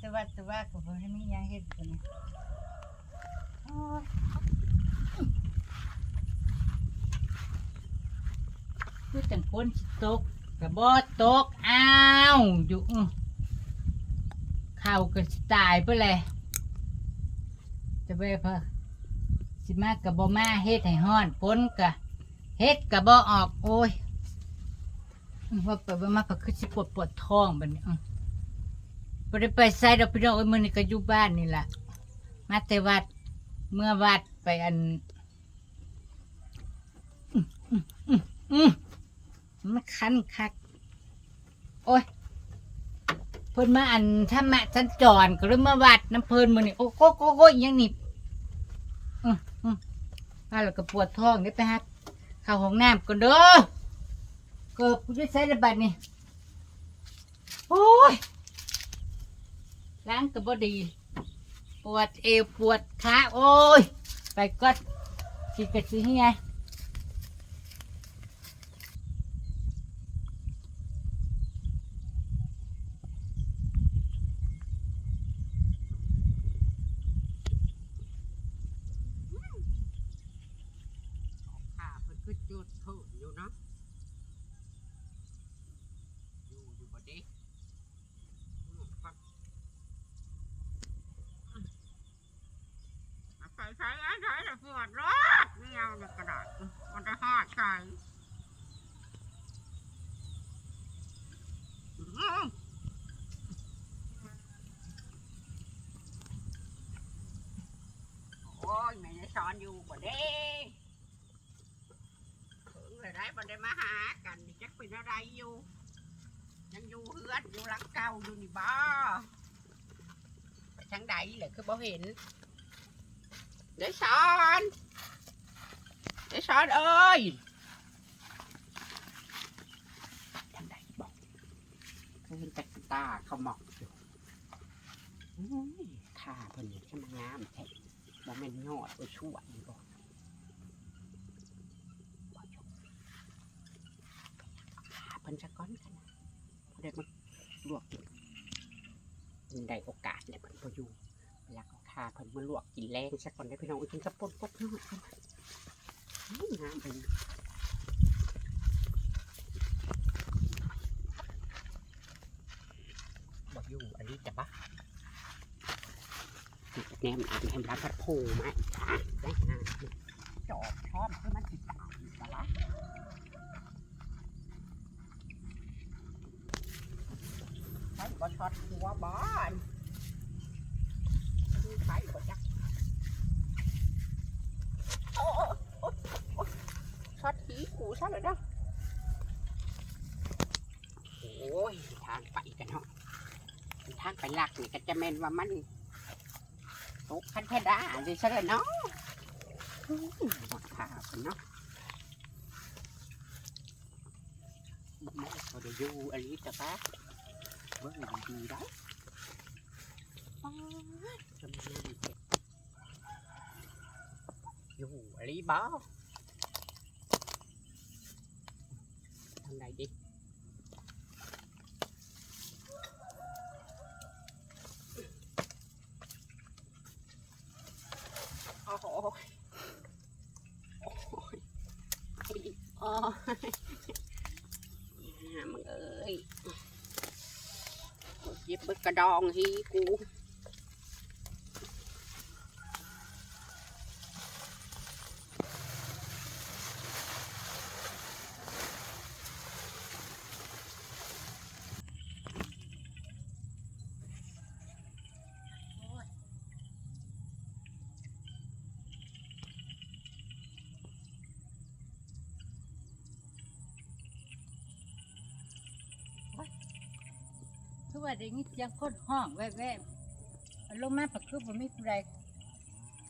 ต่ว่าแต่ว่าก็บ่ให้มีหยังเฮ็ดกันนะโอ้ยคือจังฝนสิตกก็บ่ตกอ้าวอยู่อื้อข้าก็สิตายไปเลยจะไปเพิ่นสิมาก็บ่มาเฮ็ดให้ฮ้อนฝนก็เฮ็ดก็บ่ออกโอ้ยว่าไปว่ามาก็คือสิปวดปวดท้องบัดนี้อื้อ บ่ได้ไปไสดอกพี่น้องเอ้ยมื้อนี้ก็อยู่บ้านนี่ล่ะ มาแต่วัด เมื่อวัดไปอันอืมมันคันคัก โอ้ย เพิ่นมาอันธรรมะสัญจรก็เลยมาวัดน้ำเพิ่นมื้อนี้โอ้โกโกโกยังนี่อื้ออือมาแล้วก็ปวดท้องได้ไปหาเข้าห้องน้ำก่อนเด้อเกิดผู้ช่วยใช้ระบาดนี่โอ้ย ล้างก็บ่ดี ปวดเอวปวดขาโอ้ย ไปก็สิกระสิเฮีย ค่ะเพิ่นคือจุดโทษอยู่เนาะอยู่อยู่บ่เด้อืมฟังอะ ใส่ใส่ใส่ใส่แล้วปวดรถไม่เอาในกระดาษมันจะหอดใส่อืมโอ้ยแม่ได้สอนอยู่บ่เด้ถึงเลยได้บ่ได้มาหากันนี่จักเป็นอะไรอยู่ ยังอยู่เฮือนอยู่หลังเก่าอยู่นี่บ่ไปทางใดเลยคือบ่เห็น ได้อนได้อนเอ้ยทางใดบอกคือเห็นต่ตาเขาหมอกอยู่ข้าเพิ่นนี่ช่างงามแท้บ่แม่นยอดบ่ชั่วนี่บ่เพิ่นจะก้อนกันนะเด็กมันลวกกินมันได้โอก เขาเพิ่นมาลวกกินแรงสักก่อนได้พี่น้องกินกระปนปดน้อยกันอื้องามไปบอกอยู่อันนี้จะบ้าแนมอันแอมรับพัดโพมาอีกอะได้งานจอบชอบให้มันติดตามอีกแล้วใช้บอช็อตหัวบอ ช้บอจักโอ้โอ้โอ้ช็อตหีกูซะเลยนะโอ้ยทางไปกันเนาะทางไปหลักนี่ก็จะเมนว่ามันตกคันแค่ดาดิซะเลยเนาะอื้อหมดข่าวเนาะบ่แม่ก็ได้อยู่อันนี้จะปะเบิ่งดีๆได้าดจำเลยเจ็บอยู่อะไรบ้าทางไหนดิโอ้โหโอ้ยโอ้ยโอ้ยหามึงเอ้ย หยิบบึกกระดองฮีกู คือว่าได้ยินเสียงคนห้องแว่วๆลงมาปักคือบ่มีผู้ใด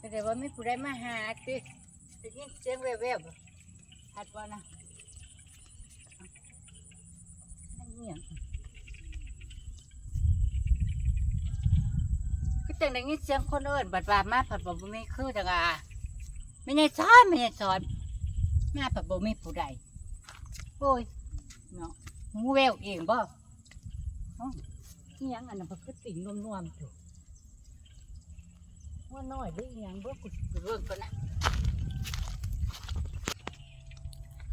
ก็ได้ว่ามีผู้ใดมาหาติได้ยินเสียงแว่วๆบ่หัดว่านะนั่นเงียบคือจังได้ยินเสียงคนเอิ้นบัดว่ามาผัดบ่บ่มีคือจังอะไม่ใช่สอนไม่ใช่สอนมาผัดบ่มีผู้ใดโอ้ยเนาะหูแววเองบ่โอีหยังอันนั้นมันคือติ่งนวมๆอยู่ว่าน้อยหรืออีหยังเบิ่กูสิเบิ่งก่อนนะ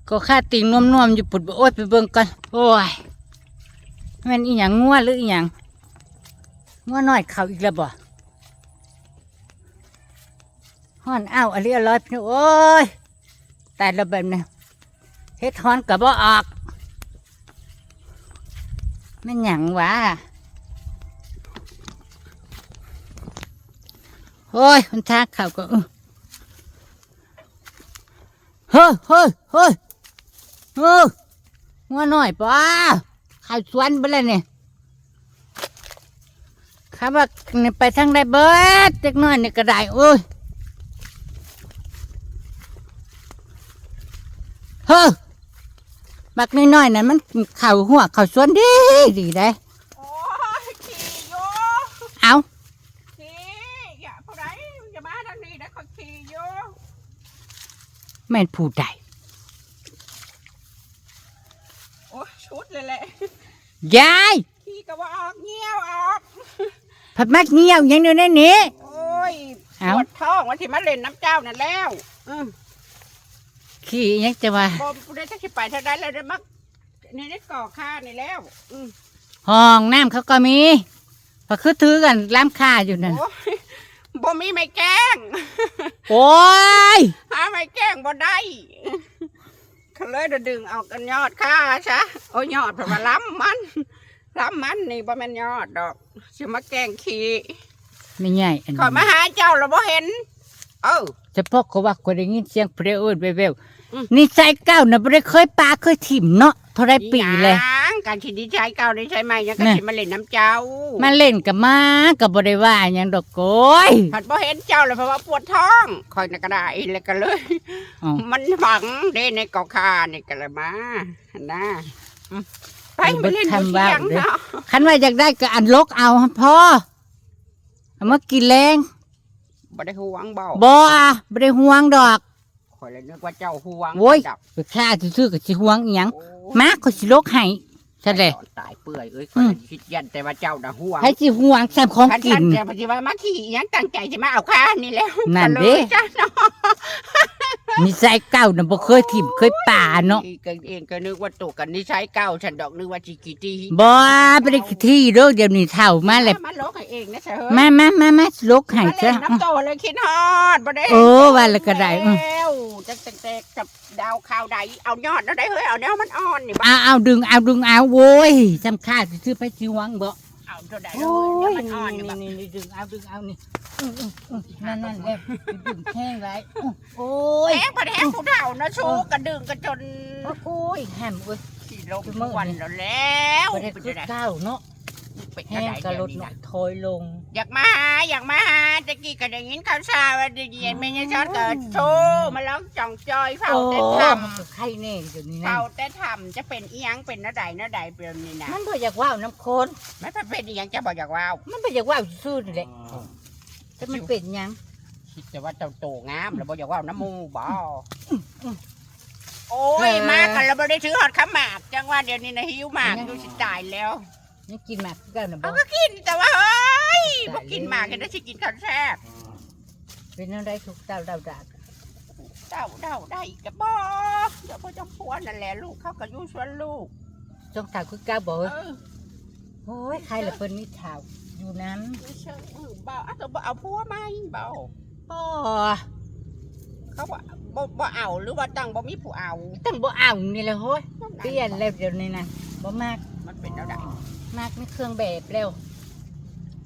ก็ค่าติ่งนวมๆอยู่ปุดโอ้ยไปเบิ่งก่อนโอ้ยแม่นอีหยังงัวหรืออีหยังงัวน้อยเขาอีกแล้วบ่ฮ้อนอ้าวอะไรอร่อยพี่น้องโอ้ยตายแล้วแบบนี้เฮ็ดฮ้อนก็บ่ออกแม่นหยังวะ โอ้ยมันทางเขาก็อื้อเฮ้ยเฮ้ยเฮ้ยเฮ้ยงัวน้อยป่ะข้าวสวนไปเลยเนี่ยข้าว่าเนี่ยไปทางใดเบิดจักหน้อยนี่ก็ได้โอ้ยเฮ้ยบักน้อยๆนั่นมันเข่าหัวเข่าสวนดีดีได้โอ้ยขี่อยู่เอา ขี่อย่าผู้ใดอย่ามาทางนี้นะเขาขี่อยู่ แม่นผู้ใดโอ้ยชุดเลยแหละยายขี่ก็ว่าออกเงี้ยวออกผัดมักเงี้ยวอยังเดียวในนี้ โอ้ยปเอ้า วดท้องวันที่มาเล่นน้ำเจ้านั่นแล้วอืมขี้อิหยังจะว่าบอมได้จะขี่ไปเท่าได้แล้วได้มักนี่ได้ก่อข้านี่แล้ว อืมห้องน้ำเขาก็มีพอคือถือกันล้ำค่าอยู่นั่นโอ้ย บ่มีไม่แกล้ง โอ้ยหาไม่แกล้งบ่ได้เขาเลยจะดึงเอากันยอดข้าซะโอ้ยยอดเพราะว่าล้ำมันล้ำมันนี่บ่แม่นยอดดอกสิมาแกล้งขี่ไม่ใหญ่อันขอยมานี้หาเจ้าเราบ่เห็น เออ เฉพาะเขาว่าคนได้ยินเสียงเพลเอิดเววอืม ๆนี่ใจเก้านะไม่ได้เคยปลาเคยถิ่มเนาะเท่าไรปีเลยหง การที่ดีใจเก่าได้ใช่ไหมยังก็น่ะสิมาเล่นน้ำเจ้า มาเล่นกับมากับบริว่าหยังดอกโกยผัดบ่เห็นเจ้าเลยเพราะว่าปวดท้องคอยน่ะก็ได้แล้วก็เลยอ้าวมันฝังเด้ในเกาะคานี่ก็เลยมาหั่นนะอืมไปไปเล่นอยู่เที่ยงเนาะคันว่าอยากได้ก็อันลกเอาพ่อเอามากินแรงบ่ได้ห่วงเบาบ่อะบ่ได้ห่วงดอกคอยเลยนึกว่าเจ้าห่วงโว้ยจับไปฆ่าซื่อๆก็สิห่วงอีหยังโอ้มาก็สิลกให้ ซะแหละตายเปื่อยเอ้ยอืคอยมคิดยันแต่ว่าเจ้าน่ะห่วงให้สิห่วงซ้ํของคันกิฉันนจะปฏิวัติมาขี่อิหยังตั้งใจจะมาเอาค่านี่แล้วนั่นก็เด้ เลยจ้ะเนาะนิสัยเก่าน่ะบ่เคยถิ่มเคยป่าเนาะอีกเองก็นึกว่าตกกันนี่ใช้เก้าฉันดอกนึกว่าจิกิตีบ่บ่ได้ที่เด้อเดี๋ยวนี้เฒ่ามาแล้วมาลกให้เองนะเธอมามามามาลกให้มาซะเล่นน้ำโตเลยคิดฮอดบ่ได้เออว่าแล้วก็ได้อืมแล้วจักแตกๆกับดาวข่าวใดเอายอดแล้วได้เฮ้ยเอาแนวมันอ่อนนี่บ่เอาเอาดึงเอาดึงเอาโว้ยจำค่าซื้อไปสิหวังบ่ เอาเท่าใดโอ้เลยยมันอ่อนนี่บ่นี่นี่ดึงเอาดึงเอานี่อื้ออื้ออื้อนั่นนั่นเด้ดึงแห้งไรอื้อโอ้ยแหงพันแหงผู้เฒ่านะชูกระดึงกระจนโอ้ยแฮมเอ้ยขี่ลงทุกวันแล้วแล้วบ่ได้เป็นคืจัองได๋เก้าเนาะ เป็นแห้จังงได๋ก็ลเดี๋ยวดนี้หน่อนะยถอยลง อยากมาหาอยากมาหาตะกี้ก็ได้ยินข่าวสารว่าได้ยินแม่ยายชอดก็โทรมาร้องจ่องจอยเฝ้าโอ้แต่ทมันก็ไข่แน่เดี๋ยวนี้ำนะเฝ้าแต่ทำจะเป็นอีหยังเป็นนาใดนาใดเป็นนี่นะมันบ่อยากว่าวน้ำโคนไม่เป็นอีหยังจะบอกอยากว่าวมันบ่อยากว่าวซื่อๆนี่แหละแต่มันเป็นหยังคิดแต่ว่าเจ้าโตงามแล้วบอกอยากว่าวน้ำมูบ่โอ้ยมากันแล้วบ่ได้ถือหอดขมากจังว่าเดี๋ยวนี้นะหิวหมากดูสิตายแล้ว ยังกินหมากคือเก่าน่ะบ่เอาก็กินแต่ว่าเฮ้ยบ่กินหมากกันได้สิกินข้าวแซ่บเป็นจังไดทุกเต้าเดาดาเด้าเด้าได้อีกกะบ่เดี๋ยวพ่อเจ้าพัวนั่นแหละลูกเขาก็อยู่สวนลูกจงเต้าคือเก่าบ่เอเอ้ยอโอ้ยใครละเพิ่นนี่เฒ่าอยู่นั้นไม่เชิงเออเบาอะตัวบ่เอาพัวไหมเบาอ๋อเขาว่าบ่บ่เอาหรือว่าตั้งบ่มีผู้เอาตั้งบ่เอานี่แหละโห้ยเปลี่ยนแล้วเดี๋ยวนี้นะบ่มากมันเป็นแล้วได้ มากในเครื่องแบบแล้ว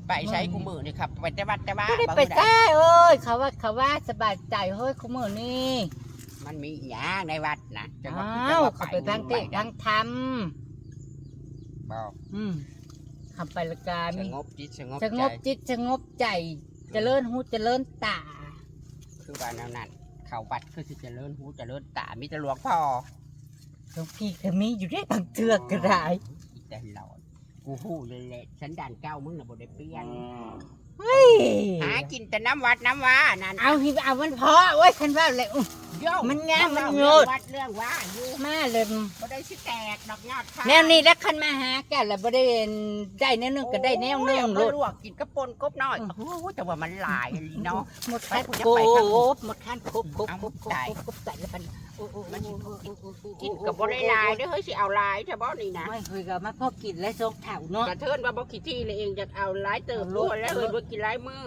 ไปใช้กูมือนี่ครับไปแต่วัดแต่ว่าบ่ได้บ่ไปได้ใต้เอ้ยเขาว่าเขาว่าสบายใจเฮ้ยคุมื้อนี้มันมีอีหยังในวัดนะจังหวัดอ้าวเขาไปทางเตะทางธรรมบ่อืมคำไปละกาสมีงบจิตสงบสใจงบจิตสงบใจเจริญหูเจริญตา คือว่าแนวนั้นเขาวัดคือสิเจริญหูเจริญตามีแต่หลวงพ่อหลวงพี่ก็มีอยู่ได้บางเทือกก็ได้อีแต่หลอด กูหู้เลยแหละฉันด่านเก้ามึงน่ะบ่ได้เปลี่ยน เฮ้ยหากินแต่น้ำวัดน้ำว่านั่นเอาหิเอามันพอโอ้ยคันว่าเลยอื้อโย่มันงามมันเรื่องโลดวัดเรื่องว่าอยู่มาเลย บ่ได้สิแตกดอกยอดค่ะแนวนี้แล้วคันมาหาแกแล้วบ่ได้ได้แนวนึงก็ได้แนวนึงโอ้โลยดลวกกินกระปนกบน้อยโอ้โหแต่ว่ามันหลายอีเนาะ หมดคันไปโกไปครับบหมดคันครบครบเอาครบครบตายครบใส่แล้วกันโอ้โอ้มันสิโอ้โอ้โอ้โอ้กินกับบ่ได้หลายเด้อเฮ้ยสิเอาหลายเฉพาะนี่นะไม่เคยกับมาพ่อกินและซกเถ่าเนาะ กระเทินว่าบ่ขี้ที่เลยเองจะเอาหลายเติบรู้แล้วเฮ้ยบ่กินหลายมือ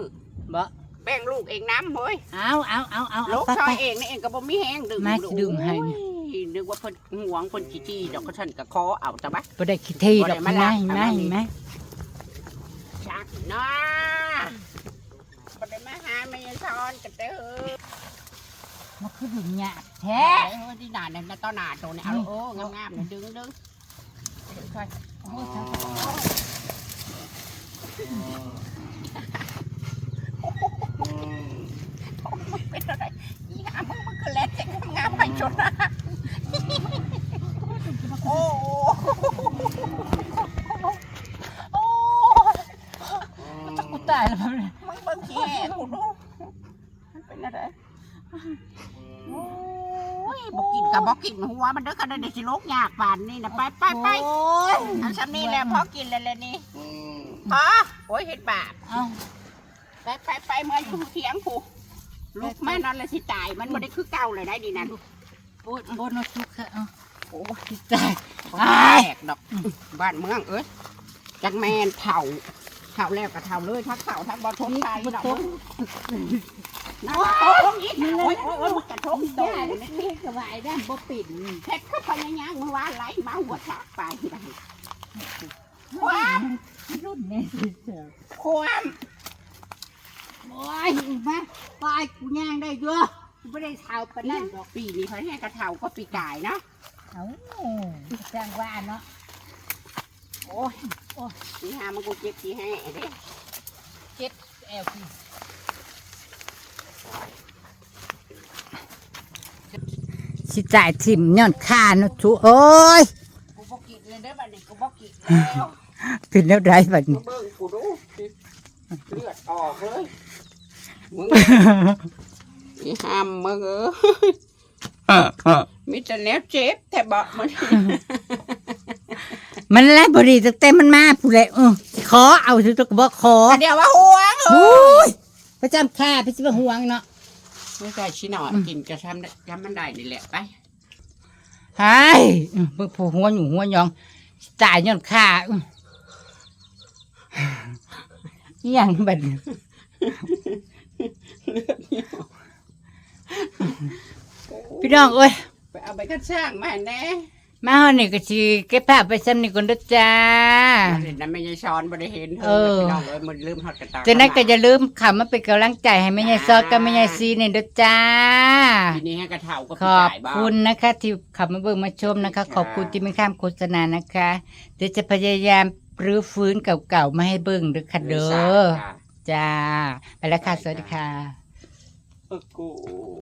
บ่แป้งลูกเองน้ำเฮ้ยเอาเอาเอาเอาลูเอากไปชอไปยเองนี่เองก็บ่มีแห้งดื่มมาสิดื่มให้โอ้ยนึกว่าเพิ่นหวงเพิ่นขี้ที่ดอกกระทันก็ขอเอาซะบัดบ่ได้คิดที่ดอกบ่ได้ไม้มาไหมลากเห็นไหมชักเนาะบ่ได้มาหาแม่ยายซ้อนกันเด้อมันคือดึงหยาบแท้เฮ้ยที่หน้าเนี่ยต้อหน้าโตเนี่ยเอาโอ้งามๆเนี่ยดึงดึงค่อยโอ้ย เจ้าเป็นอะไรอีหามึงมันคือแลดเจ๊งงามไปจนนะโอ้โหโอ้จะกูตายแล้วมันมึงเบิ่งขี้แห่กูดูมันเป็นอะไรโอ้ยบอกกินกับบอกกินหัวมันเด้อกันเดี๋ยวสิโลกยากป่านนี่นะไปไปไปโอ้ยเอาซ้ำนี่แหละพอกินเลยเลยนี่พอ โอ้ยเห็ดบาปเอาไปไปไปเมื่ออยู่เถียงผู้ลูกแม่นอนเลยสิตาย มันไม่ได้คือเก่าเลยได้ดีนะโอ้ยโอ้ยนทุกข์ค่ะเอาโอ้คิดตายแตกดอกบ้านเมืองเอ้ยจักแมนเผาเผาแล้วก็เผาเลยทั้งเผาทั้งบอทมตายดอกนะโอ้ยอีกโอ้ยโอ้ยโอ้ยกระทบโตย่าเล็กๆสบายได้บ่ปิดเพชรเข้าไปในย่างเมื่อวานไหลมาหัวชักไป ความรุ่นนี้สิเจ้าความโอ้ยมาปล่อยกูย่างได้ด้วยกูไม่ได้เท้าปานนั่นดอกปีนี้เขาให้กระเทาก็ปีกายเนาะเอาจ้างว่าเนาะโอ้ยนี่หามันกูเจ็บที่ให้เด้เจ็บแอลพีสิจ่ายทิมย้อนค่าเนาะทุโอ้ยกูบอกกินเลยเด้อบัดนี้กูบอกกินแล้ว เป็นแล้วได้บัดกูนี้เบิ่งกูดูเลือดออกเลยมึงอีห้ามมึงเอ้ยมีแต่แนวเจ็บแต่บอกมันมันแล้วบดีตั้งแต่มันมาผู้ใดเออสิขอเอาสิตัวก็บอกขอเดี๋ยวว่าห่วงเอโอ้อยประจำค่าพี่สิบ่ห่วงเนาะไม่ใช่ชิหนอกินกระชำได้จำมันได้นี่แหละไปไอ้เบิ่งผู้หัวอยู่หัวยองจ่ายย้อนค่า อื้ออิหยังบัดนี้พี่น้องเอ้ยไปเอาไปกระช่างมาแน่มาเฮานี่ก็สิเก็บภาพไปซ้ำนี่ก่อนเด้อจ้า เห็นนั้นไม่ใช่ช้อนบ่ได้เห็นเออพี่น้องเอ้ยมันลืมทอดกระตาจากนั้นก็อย่าลืมเข้ามาเป็นกำลังใจให้แม่ยายซอดกับแม่ยายซีนี่เด้อจ้า ทีนี้ให้กระเทาก็ขปีอบกายบ้าง คุณนะคะที่ขับมาเบิ่งมาชมนะคะค่ะขอบคุณที่ไม่ข้ามโฆษณานะคะ เดี๋ยวจะพยายาม รื้อฟื้นเก่าๆมาให้เบิ่งเด้อค่ะเด้อค่ะจ้าไปแล้วค่ะสวัสดีค่ะเออกู